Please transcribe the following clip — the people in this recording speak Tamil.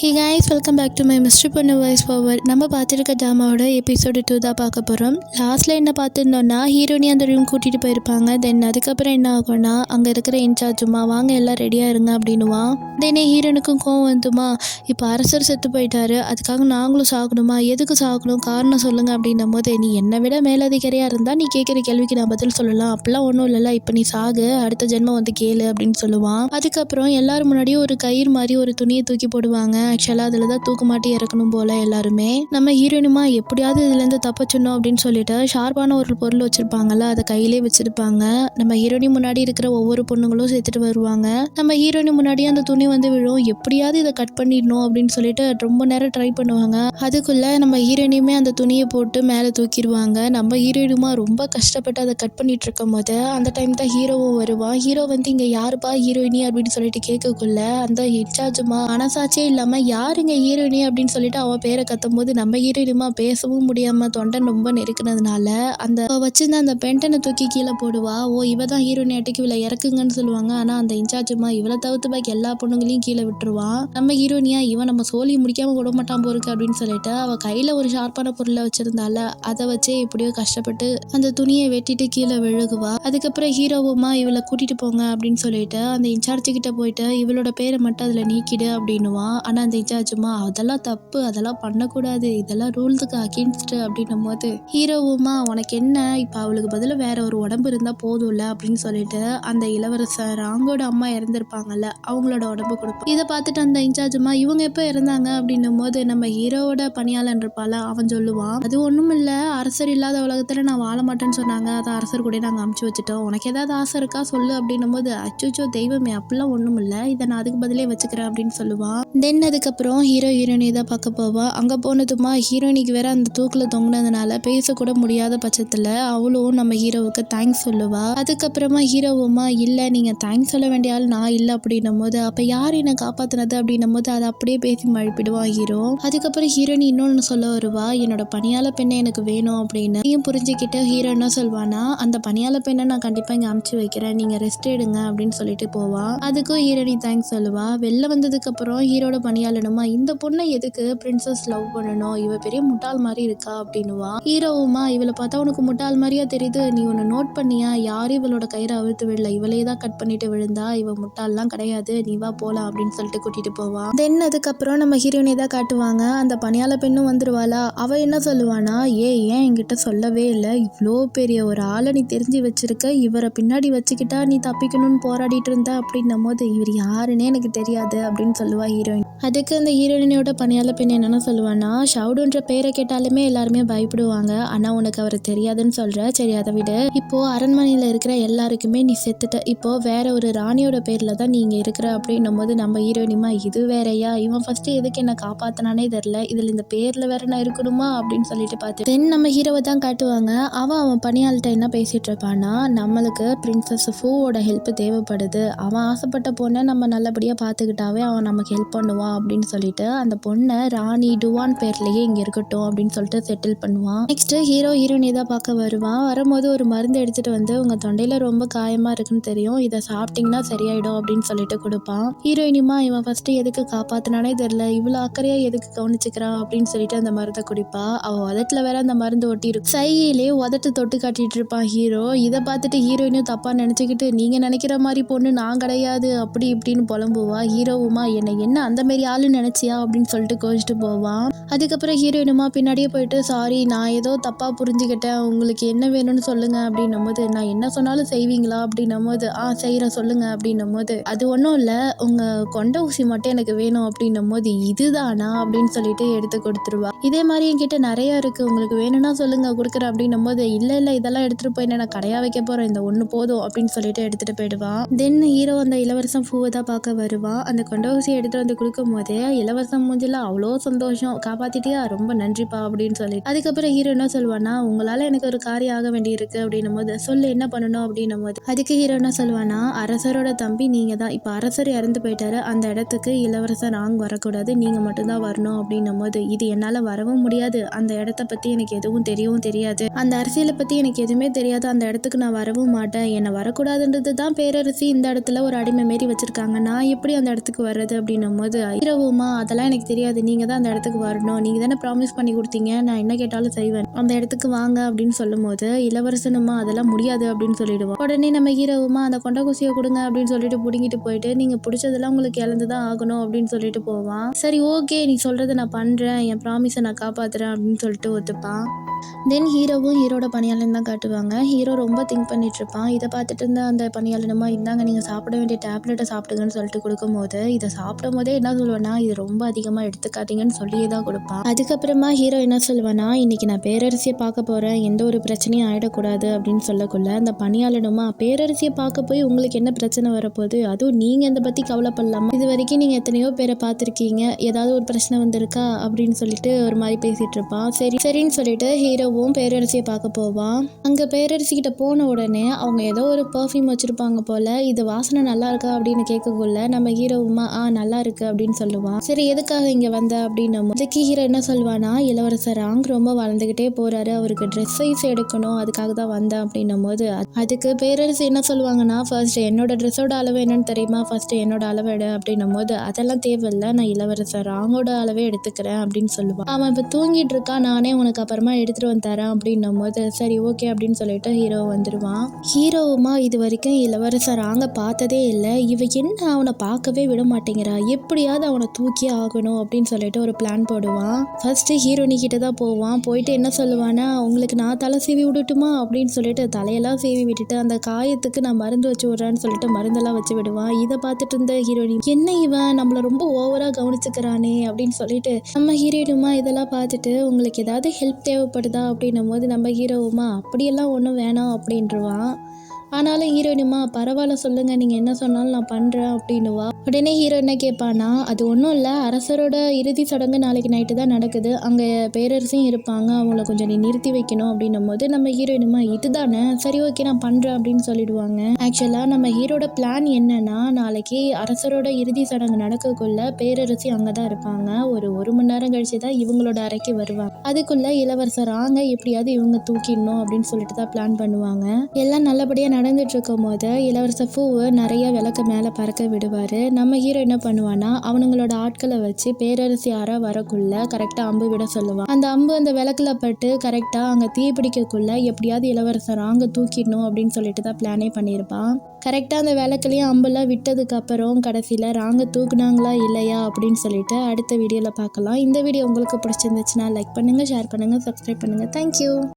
Hi guys welcome back to my mister பொண்ணு வாய்ஸ் ஃபார்வர்ட் நம்ம பார்த்துருக்க டாமாவோட எபிசோடு டூ தான் பார்க்க போகிறோம் லாஸ்ட்டில் என்ன பார்த்துருந்தோன்னா ஹீரோனி அந்த ரூம் கூட்டிகிட்டு போயிருப்பாங்க. தென் அதுக்கப்புறம் என்ன ஆகும்னா அங்கே இருக்கிற இன்சார்ஜுமா வாங்க எல்லாம் ரெடியாக இருங்க அப்படின்னுவான் தென் ஹீரோனுக்கும் கோவம் வந்துமா இப்போ அரசர் செத்து போயிட்டாரு. அதுக்காக நாங்களும் சாகணுமா? எதுக்கு சாகணும்? காரணம் சொல்லுங்க அப்படின்னும் போது நீ என்னை விட மேலதிகாரியாக இருந்தால் நீ கேட்குற கேள்விக்கு நான் பதில் சொல்லலாம். அப்பெல்லாம் ஒன்றும் இல்லைல்ல. இப்போ நீ சாகு. அடுத்த ஜென்மம் வந்து கேளு அப்படின்னு சொல்லுவான் அதுக்கப்புறம் எல்லாரும் முன்னாடியும் ஒரு கயிறு மாதிரி ஒரு துணியை தூக்கி போடுவாங்க. ஆக்சுவலாக அதில் தான் தூக்கு மாட்டி இறக்கணும் போல எல்லாருமே. நம்ம ஹீரோயினுமா எப்படியாவது இதுலேருந்து தப்பிச்சிடணும் அப்படின்னு சொல்லிட்டு ஷார்ப்பான ஒரு பொருள் வச்சிருப்பாங்கல்ல அதை கையிலே வச்சிருப்பாங்க. நம்ம ஹீரோயின் முன்னாடி இருக்கிற ஒவ்வொரு பொண்ணுங்களும் சேர்த்துட்டு வருவாங்க. நம்ம ஹீரோயின் முன்னாடியே அந்த துணி வந்து விழும். எப்படியாவது இதை கட் பண்ணிடணும் அப்படின்னு சொல்லிட்டு ரொம்ப நேரம் ட்ரை பண்ணுவாங்க. அதுக்குள்ள நம்ம ஹீரோயினுமே அந்த துணியை போட்டு மேலே தூக்கிடுவாங்க. நம்ம ஹீரோயினுமா ரொம்ப கஷ்டப்பட்டு அதை கட் பண்ணிட்டு இருக்கும் போது அந்த டைம் தான் ஹீரோவும் வருவான் ஹீரோ வந்து இங்க யாருப்பா ஹீரோயினி அப்படின்னு சொல்லிட்டு கேட்கக்குள்ள அந்த இன்சார்ஜுமா மனசாட்சியே இல்லாம யாருங்க ஹீரோயினி அப்படின்னு சொல்லிட்டு அவள் பேரை கத்தும் போது நம்ம ஹீரோயினுமா பேசவும் முடியாம தொண்டை ரொம்ப நெருக்கினதுனால அந்த வச்சிருந்த அந்த பென்டனை தூக்கி கீழே போடுவா. ஓ இவ தான் ஹீரோயினி அட்டைக்கு இவளை இறக்குங்கன்னு சொல்லுவாங்க. ஆனா அந்த இன்சார்ஜுமா இவளை தவிர்த்து பாக்கி எல்லா பொண்ணுங்களையும் கீழே விட்டுருவான் நம்ம ஹீரோனியா இவன் நம்ம சோழி முடிக்காம விட மாட்டான் போருக்கு அப்படின்னு சொல்லிட்டு அவ கையில ஒரு ஷார்ப்பான பொருளை வச்சிருந்தால அதை வச்சே எப்படியோ கஷ்டப்பட்டு அந்த துணியை வெட்டிட்டு கீழே விழுகுவா. அதுக்கப்புறம் ஹீரோவுமா இவளை கூட்டிட்டு போங்க அப்படின்னு சொல்லிட்டு அந்த இன்சார்ஜ் கிட்ட போயிட்டு இவளோட பேரை மட்டும் அதுல நீக்கிடு அப்படின்னுவான் ஆனா அந்த இன்சார்ஜுமா அதெல்லாம் தப்பு அதெல்லாம் பண்ணக்கூடாது இதெல்லாம் ரூல்ஸுக்கு அகேன்ஸ்ட் அப்படின்னும் போது ஹீரோவுமா உனக்கு என்ன? இப்போ அவளுக்கு பதில் வேற ஒரு உடம்பு இருந்தால் போதும்ல அப்படின்னு சொல்லிட்டு அந்த இளவரசர் ராங்கோட அம்மா இறந்திருப்பாங்கல்ல அவங்களோட உடம்பு கொடுப்போம் இதை பார்த்துட்டு அந்த இன்சார்ஜுமா இவங்க எப்போ இறந்தாங்க? அப்படின்னும் போது நம்ம ஹீரோவோட பணியாளன் இருப்பால அவன் சொல்லுவான் அது ஒன்றும் இல்லை அரசர் இல்லாத உலகத்தில் நான் வாழ மாட்டேன்னு சொன்னாங்க அதை அரசர் கூட நாங்கள் அமுச்சு வச்சுட்டோம் உனக்கு ஏதாவது ஆசை இருக்கா சொல்லு அப்படின்னும் போது அச்சோச்சோ தெய்வமே அப்படிலாம் ஒன்றும் இல்லை இதை நான் அதுக்கு பதிலே வச்சுக்கிறேன் அப்படின்னு சொல்லுவான். தென் அதுக்கப்புறம் ஹீரோ ஹீரோயினி தான் பார்க்க போவா. அங்கே போனதுமா ஹீரோயினிக்கு வேற அந்த தூக்கில் தொங்குனதுனால பேசக்கூட முடியாத பட்சத்தில் அவளும் நம்ம ஹீரோவுக்கு தேங்க்ஸ் சொல்லுவா. அதுக்கப்புறமா ஹீரோவுமா இல்லை நீங்கள் தேங்க்ஸ் சொல்ல வேண்டிய ஆள் நான் இல்லை அப்படின்னும் போது அப்போ யார் என்னை காப்பாற்றினது அப்படின்னும் போது அதை அப்படியே பேசி மழுப்பிடுவான் ஹீரோ அதுக்கப்புறம் ஹீரோயின் இன்னொன்று சொல்ல வருவா என்னோட பணியாள பெண்ணை எனக்கு வேணும் அப்படின்னு. நீயும் புரிஞ்சுக்கிட்டு ஹீரோ என்ன சொல்வானா அந்த பணியாள பெண்ணை நான் கண்டிப்பாக இங்கே அமுச்சு வைக்கிறேன். நீங்கள் ரெஸ்ட் எடுங்க அப்படின்னு சொல்லிட்டு போவா. அதுக்கும் ஹீரோனி தேங்க்ஸ் சொல்லுவா. வெளில வந்ததுக்கப்புறம் ஹீரோட பணியாளனுமா இந்த பொண்ணை எதுக்கு பிரின்சஸ் லவ் பண்ணணும்? இவ பெரிய முட்டாள் மாதிரி இருக்கா அப்படின்னுவா. ஹீரோவுமா இவளை பார்த்தா உனக்கு முட்டாள் மாதிரியா தெரியுது. நீ ஒன்று நோட் பண்ணியா? யாரும் இவளோட கயிறை அவிழ்த்து விடல? இவளே தான் கட் பண்ணிட்டு விழுந்தா. இவ முட்டாள்லாம் கிடையாது. நீ வா போலாம் அப்படின்னு சொல்லிட்டு கூட்டிட்டு போவா. தென் அதுக்கப்புறம் நம்ம ஹீரோயினை தான் காட்டுவாங்க. அந்த பணியாள பெண்ணும் வந்துருவாளா? அவ என்ன சொல்லுவானா? ஏ ஏன் என்கிட்ட சொல்லவே இல்லை. இவ்வளோ பெரிய ஒரு ஆளை நீ தெரிஞ்சு வச்சிருக்க. இவரை பின்னாடி வச்சுக்கிட்டா நீ தப்பிக்கணும்னு போராடிட்டு இருந்த அப்படின்னும் போது இவர் யாருன்னே எனக்கு தெரியாது அப்படின்னு சொல்லுவா ஹீரோயின் அதுக்கு அந்த ஹீரோயினோட பணியாள பெண் என்னென்ன சொல்லுவான்னா ஷவுடுன்ற பேரை கேட்டாலுமே எல்லாருமே பயப்படுவாங்க. ஆனா உனக்கு அவர் தெரியாதுன்னு சொல்ற? சரி அதை விட. இப்போ அரண்மனையில இருக்கிற எல்லாருக்குமே நீ செத்துட்ட. இப்போ வேற ஒரு ராணியோட பேர்ல தான் நீங்க இருக்கிற அப்படின்னும் போது நம்ம ஹீரோயினிமா இது வேறயா? இவன் ஃபர்ஸ்ட் எதுக்கு என்ன காப்பாத்தினானே தெரியல. இதுல இந்த பேர்ல வேற நான் இருக்கணுமா? அப்படின்னு சொல்லிட்டு பார்த்து தென் நம்ம ஹீரோவை தான் காட்டுவாங்க. அவன் அவன் பணியாள்கிட்ட என்ன பேசிட்டு இருப்பானா நம்மளுக்கு பிரின்சஸ் ஃபூவோட ஹெல்ப் தேவைப்படுது. அவன் ஆசைப்பட்ட பொண்ணை நம்ம நல்லபடியா பார்த்துக்கிட்டாவே அவன் நமக்கு ஹெல்ப் பண்ணுவான். அப்படின்னு சொல்லிட்டு அந்த பொண்ணை ராணி டுவான் பேர்லயே இங்க இருக்கட்டும் அப்படின்னு சொல்லிட்டு செட்டில் பண்ணுவான். நெக்ஸ்ட் ஹீரோ ஹீரோயினி தான் பார்க்க வருவான். வரும்போது ஒரு மருந்து எடுத்துட்டு வந்து உங்க தொண்டையில ரொம்ப காயமா இருக்குன்னு தெரியும். இதை சாப்பிட்டீங்கன்னா சரியாயிடும் அப்படின்னு சொல்லிட்டு கொடுப்பான். ஹீரோயினிமா இவன் ஃபர்ஸ்ட் எதுக்கு காப்பாத்தினானே தெரியல. இவ்வளவு அக்கறையா எதுக்கு கவனிச்சுக்கிறான் அப்படின்னு சொல்லிட்டு அந்த மருந்தை குடிப்பா. அவ உதட்டுல வேற அந்த மருந்து ஒட்டி இருக்கு. சையிலே உதட்டு தொட்டு காட்டிட்டு இருப்பான் ஹீரோ இதை பார்த்துட்டு ஹீரோயினும் தப்பா நினைச்சுக்கிட்டு நீங்க நினைக்கிற மாதிரி பொண்ணு நான் கிடையாது. அப்படி இப்படின்னு புலம்புவா. ஹீரோவுமா என்னை என்ன அந்த மாரி ஆளு நினைச்சியா அப்படின்னு சொல்லிட்டு கோச்சிட்டு போவான். அதுக்கப்புறம் ஹீரோயினுமா பின்னாடியே போயிட்டு சாரி நான் ஏதோ தப்பா புரிஞ்சுக்கிட்டேன். உங்களுக்கு என்ன வேணும்னு சொல்லுங்க. அப்படின்னும் போது நான் என்ன சொன்னாலும் செய்வீங்களா? அப்படின்னும் போது ஆ செய்கிறேன் சொல்லுங்க. அப்படின்னும் போது அது ஒன்றும் இல்லை. உங்க கொண்ட ஊசி மட்டும் எனக்கு வேணும். அப்படின்னும் போது இதுதானா? அப்படின்னு சொல்லிட்டு எடுத்து கொடுத்துருவா. இதே மாதிரி என்கிட்ட நிறைய இருக்கு. உங்களுக்கு வேணும்னா சொல்லுங்க கொடுக்குறேன். அப்படின்னும் போது இல்ல இல்ல இதெல்லாம் எடுத்துட்டு போய் நான் கடையா வைக்க போறேன். இந்த ஒண்ணு போதும். அப்படின்னு சொல்லிட்டு எடுத்துட்டு போயிடுவான். தென் ஹீரோ அந்த இளவரசன் பூவை தான் பார்க்க வருவான். அந்த கொண்ட ஊசி எடுத்துகிட்டு வந்து கொடுக்கும் போதே இளவரசன் மூஞ்சில அவ்வளோ சந்தோஷம். காப்பாத்திட்டியா? ரொம்ப நன்றிப்பா அப்படின்னு சொல்லிட்டு. அதுக்கப்புறம் ஹீரோ என்ன சொல்லுவானா உங்களால எனக்கு ஒரு காரியம் ஆக வேண்டியிருக்கு அப்படின்னும் போது சொல்லு என்ன பண்ணணும்? அப்படின்னும் போது அதுக்கு ஹீரோ என்ன சொல்லுவானா அரசரோட தம்பி நீங்க தான். இப்போ அரசர் இறந்து போயிட்டாரு. அந்த இடத்துக்கு இளவரசர் ஆங் வரக்கூடாது. நீங்க மட்டும்தான் வரணும். அப்படின்னும் போது இது என்னால வரவும் முடியாது. அந்த இடத்த பத்தி எனக்கு எதுவும் தெரியவும் தெரியாது. அந்த அரசியலை பத்தி எனக்கு எதுவுமே தெரியாது. அந்த இடத்துக்கு நான் வரவும் மாட்டேன். என்னை வரக்கூடாதுன்றது தான் பேரரசி. இந்த இடத்துல ஒரு அடிமை மாரி வச்சிருக்காங்க. நான் எப்படி அந்த இடத்துக்கு வர்றது? அப்படின்னும் போது ஹீரோவுமா அதெல்லாம் எனக்கு தெரியாது. நீங்கள் தான் அந்த இடத்துக்கு வரணும். நீங்கள் தானே ப்ராமிஸ் பண்ணி கொடுத்தீங்க. நான் என்ன கேட்டாலும் செய்வேன். அந்த இடத்துக்கு வாங்க அப்படின்னு சொல்லும்போது இளவரசனுமா? அதெல்லாம் முடியாது அப்படின்னு சொல்லிடுவோம். உடனே நம்ம ஹீரோவுமா அந்த கொண்ட குசியை கொடுங்க அப்படின்னு சொல்லிட்டு பிடுங்கிட்டு போயிட்டு நீங்கள் பிடிச்சதெல்லாம் உங்களுக்கு இழந்து தான் ஆகணும் அப்படின்னு சொல்லிட்டு போவான். சரி ஓகே. நீ சொல்கிறத நான் பண்ணுறேன் என் ப்ராமிஸை நான் காப்பாற்றுறேன் அப்படின்னு சொல்லிட்டு ஒத்துப்பான். தென் ஹீரோவும் ஹீரோட பணியாளன் தான் காட்டுவாங்க. ஹீரோ ரொம்ப திங்க் பண்ணிட்டு இருப்பான் இதை பார்த்துட்டு இருந்த அந்த பணியாளனமா இந்தாங்க நீங்கள் சாப்பிட வேண்டிய டேப்லெட்டை சாப்பிடுங்கன்னு சொல்லிட்டு கொடுக்கும்போது இதை சாப்பிடும் போதே என்ன சொல்லுவேன்னா இது ரொம்ப அதிகமாக எடுத்துக்காதீங்கன்னு சொல்லியே தான் கொடுப்பான். அதுக்கப்புறமா ஹீரோ என்ன சொல்லுவானா இன்னைக்கு நான் பேரரசியை பார்க்க போகிறேன் எந்த ஒரு பிரச்சனையும் ஆயிடக்கூடாது அப்படின்னு சொல்லக்குள்ள அந்த பணியாளனுமா பேரரசியை பார்க்க போய் உங்களுக்கு என்ன பிரச்சனை வரப்போகுது? அதுவும் நீங்கள் இதை பற்றி கவலைப்படலாமா? இது வரைக்கும் நீங்கள் எத்தனையோ பேரை பார்த்துருக்கீங்க. ஏதாவது ஒரு பிரச்சனை வந்திருக்கா? அப்படின்னு சொல்லிட்டு ஒரு மாதிரி பேசிகிட்டு இருப்பான். சரி சரின்னு சொல்லிட்டு ஹீரோவும் பேரரசியை பார்க்க போவான். அங்கே பேரரசி கிட்ட போன உடனே அவங்க ஏதோ ஒரு பர்ஃப்யூம் வச்சுருப்பாங்க போல் இது வாசனை நல்லா இருக்கா? அப்படின்னு கேட்கக்குள்ள நம்ம ஹீரோவுமா ஆ நல்லா இருக்கு அப்படின்னு சொல்லுவான் சரி எதுக்காக இங்கே வந்த அப்படின்னு இதுக்கு ஹீரோ என்ன சொல்லுவானா இளவரசர் ராங் ரொம்ப வளர்ந்துக்கிட்டே போகிறாரு அவருக்கு ட்ரெஸ் சைஸ் எடுக்கணும் அதுக்காக தான் வந்தேன் அப்படின்னும் போது அதுக்கு பேரரசு என்ன சொல்லுவாங்கன்னா ஃபர்ஸ்ட் என்னோட ட்ரெஸ்ஸோட அளவு என்னன்னு தெரியுமா? ஃபர்ஸ்ட் என்னோட அளவு எடு அப்படின்னும் போது அதெல்லாம் தேவையில்லை நான் இளவரசர் ராங்கோட அளவே எடுத்துக்கிறேன் அப்படின்னு சொல்லுவான் அவன் இப்போ தூங்கிட்டு இருக்கான் நானே உனக்கு அப்புறமா எடுத்துட்டு வந்து தரேன் அப்படின்னும் போது சரி ஓகே அப்படின்னு சொல்லிட்டு ஹீரோ வந்துடுவான் ஹீரோவுமா இது வரைக்கும் இளவரசர் ராங்க பார்த்ததே இல்லை. இவ என்ன அவனை பார்க்கவே விட மாட்டேங்கிறா. எப்படியாவது அவனை தூக்கி ஆகணும் அப்படின்னு சொல்லிட்டு ஒரு பிளான் போடுவான். ஃபர்ஸ்ட்டு ஹீரோனி கிட்ட தான் போவான். போயிட்டு என்ன சொல்லுவானா உங்களுக்கு நான் தலை சீவி விடட்டுமா? அப்படின்னு சொல்லிட்டு தலையெல்லாம் சீவி விட்டுட்டு அந்த காயத்துக்கு நான் மருந்து வச்சு விட்றேன்னு சொல்லிட்டு மருந்தெல்லாம் வச்சு விடுவான். இதை பார்த்துட்டு இருந்த ஹீரோனி என்ன இவன்? நம்மளை ரொம்ப ஓவராக கவனிச்சுக்கிறானே அப்படின்னு சொல்லிட்டு நம்ம ஹீரோயினுமா இதெல்லாம் பார்த்துட்டு உங்களுக்கு ஏதாவது ஹெல்ப் தேவைப்படுதா? அப்படின்னும் போது நம்ம ஹீரோவுமா அப்படியெல்லாம் ஒன்றும் வேணாம் அப்படின்றவான். ஆனாலும் ஹீரோயினுமா பரவாயில்ல சொல்லுங்க நீங்கள் என்ன சொன்னாலும் நான் பண்ணுறேன் அப்படின்னுவா. உடனே ஹீரோ என்ன கேட்பானா அது ஒன்றும் இல்லை அரசரோட இறுதி சடங்கு நாளைக்கு நைட்டு தான் நடக்குது. அங்கே பேரரசும் இருப்பாங்க அவங்கள கொஞ்சம் நீ நிறுத்தி வைக்கணும் அப்படின்னும் போது நம்ம ஹீரோயினுமா இதுதானே? சரி ஓகே நான் பண்ணுறேன் அப்படின்னு சொல்லிடுவாங்க. ஆக்சுவலாக நம்ம ஹீரோட பிளான் என்னன்னா நாளைக்கு அரசரோட இறுதி சடங்கு நடக்கக்குள்ள பேரரசி அங்கே தான் இருப்பாங்க. ஒரு ஒரு மணி நேரம் கழிச்சு தான் இவங்களோட அறைக்கு வருவாங்க. அதுக்குள்ள இளவரசர் ஆங்க எப்படியாவது இவங்க தூக்கிடணும் அப்படின்னு சொல்லிட்டு தான் பிளான் பண்ணுவாங்க. எல்லாம் நல்லபடியாக நடந்துட்டு நடந்துட்டுருக்கும் போது இளவரசர் பூவு நிறைய விளக்க மேலே பறக்க விடுவார். நம்ம ஹீரோ என்ன பண்ணுவான்னா அவனுங்களோட ஆட்களை வச்சு பேரரசி யாராக வரக்குள்ள கரெக்டாக அம்பு விட சொல்லுவான். அந்த அம்பு அந்த விளக்குல பட்டு கரெக்டாக அங்கே தீ பிடிக்கக்குள்ள எப்படியாவது இளவரசர் அங்கே தூக்கிடணும் அப்படின்னு சொல்லிட்டு தான் பிளானே பண்ணியிருப்பான். கரெக்டாக அந்த விளக்குலேயும் அம்புலாம் விட்டதுக்கு அப்புறம் கடைசியில் ராங்க தூக்குனாங்களா இல்லையா அப்படின்னு சொல்லிட்டு அடுத்த வீடியோவில் பார்க்கலாம். இந்த வீடியோ உங்களுக்கு பிடிச்சிருந்துச்சுன்னா லைக் பண்ணுங்கள் ஷேர் பண்ணுங்கள் சப்ஸ்கிரைப் பண்ணுங்கள் தேங்க்யூ